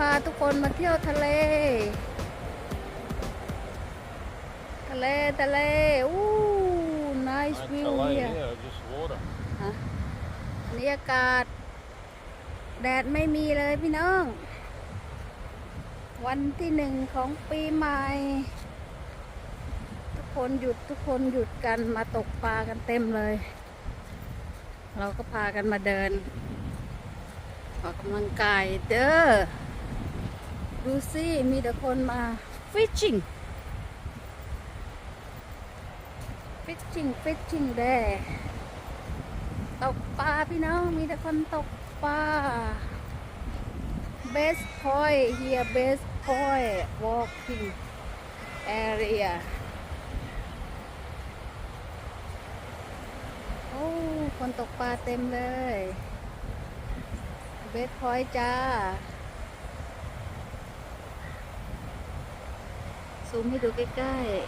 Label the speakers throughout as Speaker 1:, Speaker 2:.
Speaker 1: พาทุกคนมาเที่ยวทะเล ทะเลทะเลอู้ nice view here บรรยากาศ แดดไม่มีเลยพี่น้อง วันที่หนึ่งของปีใหม่ ทุกคนหยุดทุกคนหยุดกันมาตกปลากันเต็มเลย เราก็พากันมาเดินออกกำลังกาย เด้อดูสิมีแต่คนมาฟิชชิงฟิชชิงฟิชชิงเดตกปลาพี่น้องมีแต่คนตกปลาเบสพอยเฮียเบสพอยวอล์กอินแอเรียโอ้คนตกปลาเต็มเลยเบสพอยจ้าซูมให้ดูใกล้ ๆ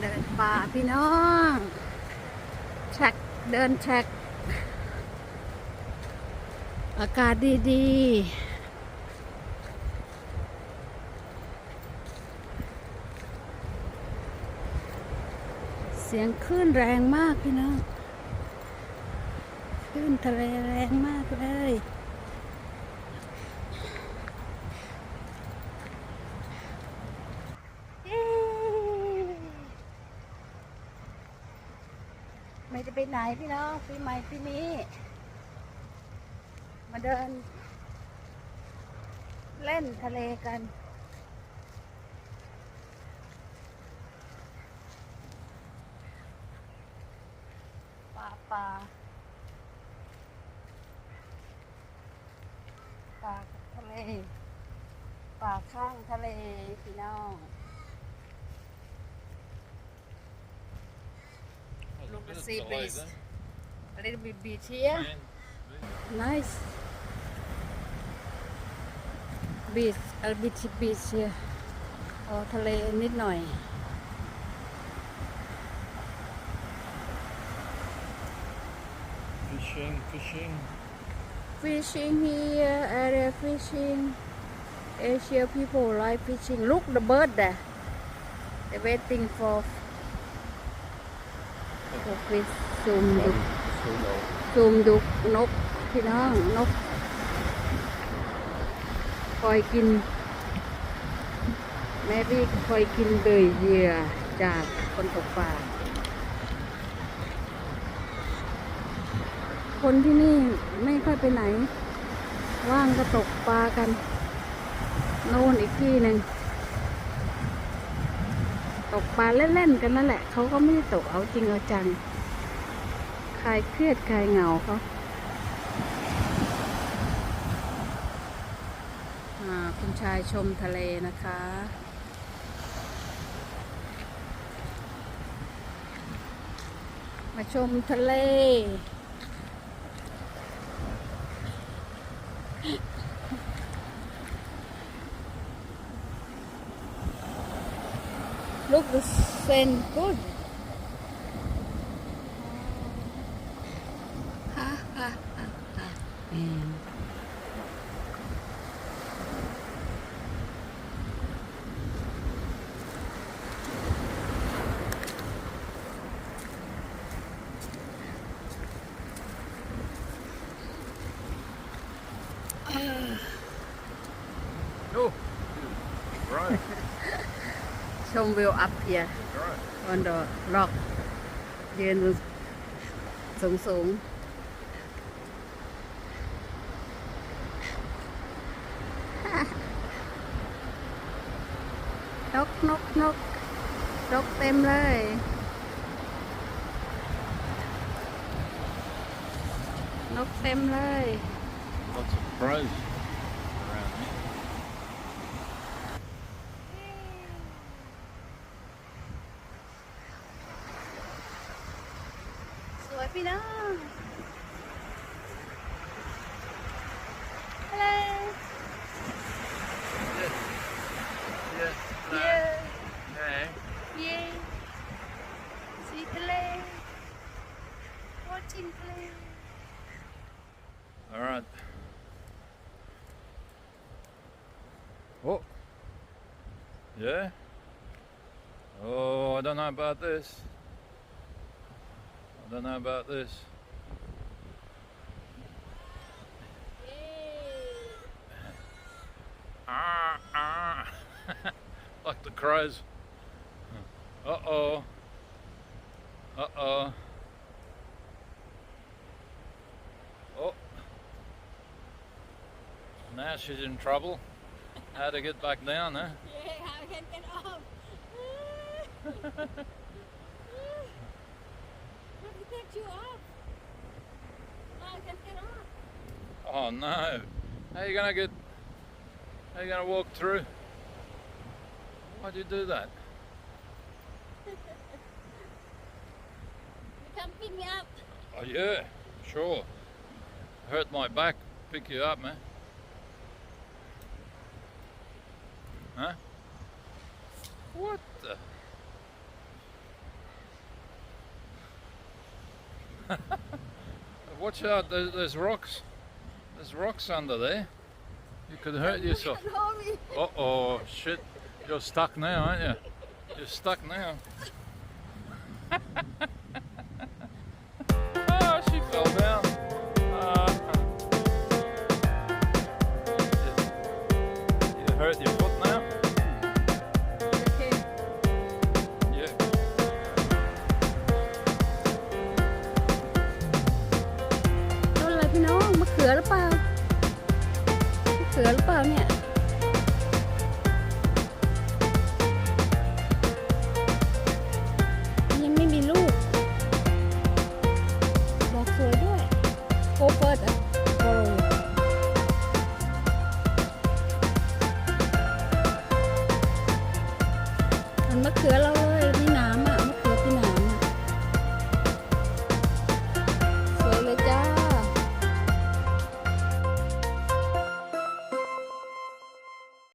Speaker 1: เดินป่าพี่น้อง แชรกเดินแชรกอากาศดีๆเสียงคลื่นแรงมากพี่น้องคลื่นทะเลแรงมากเลย ไม่จะไปไหนพี่น้องปีใหม่ปีนี้มาเดิน เล่นทะเลกันปลาปลาทะเลปลาข้างทะเลพี่น้องลูกซีบีสเรียบบีทีนี่ nice beach อัลบิทีบีชเนี่ยโอทะเลนิดหน่อย
Speaker 2: Fishing, fishing.
Speaker 1: Fishing here, area fishing. Asia people like fishing. Look the bird there. They're waiting for for fish. Zoom look. Zoom maybe look. นกพี่น้องนกคอยกินแม่พี่คอยกินเดยเหยื่อจากคนตกปลาคนที่นี่ไม่ค่อยไปไหน ว่างก็ตกปลากันโน่นอีกที่หนึ่งตกปลาเล่นๆกันนั่นแหละ เขาก็ไม่ได้ตกเอาจริงเอาจังคลายเครียดคลายเหงาเขาคุณชายชมทะเลนะคะ มาชมทะเล Look, Looks and good. Ha ha ha ha.
Speaker 2: Oh, Right.
Speaker 1: Some will up here right. on the rock. ยืนสูงสูงนกนกนกนกเต็มเลยนกเต็มเลย
Speaker 2: Lots of crows around here.
Speaker 1: Happy Hello.
Speaker 2: Yes. Yes. No. Yeah. Hey.
Speaker 1: Yeah. See you later. Watching play.
Speaker 2: All right. Oh. Yeah. Oh, I don't know about this. Don't know about this. Ah, ah. like the crows. Uh-oh. Uh-oh. Oh. Now she's in trouble. How to get back down, huh? Yeah, how to get up? Oh no. How are you gonna get how are you gonna walk through? Why'd you do that?
Speaker 1: Come pick me up.
Speaker 2: Oh yeah, sure. Hurt my back, pick you up, man. Huh? What the? Watch out, there's, there's rocks. There's rocks under there. You could hurt yourself. Uh oh, shit. You're stuck now, aren't you? You're stuck now. oh, she fell down.
Speaker 1: เือเรา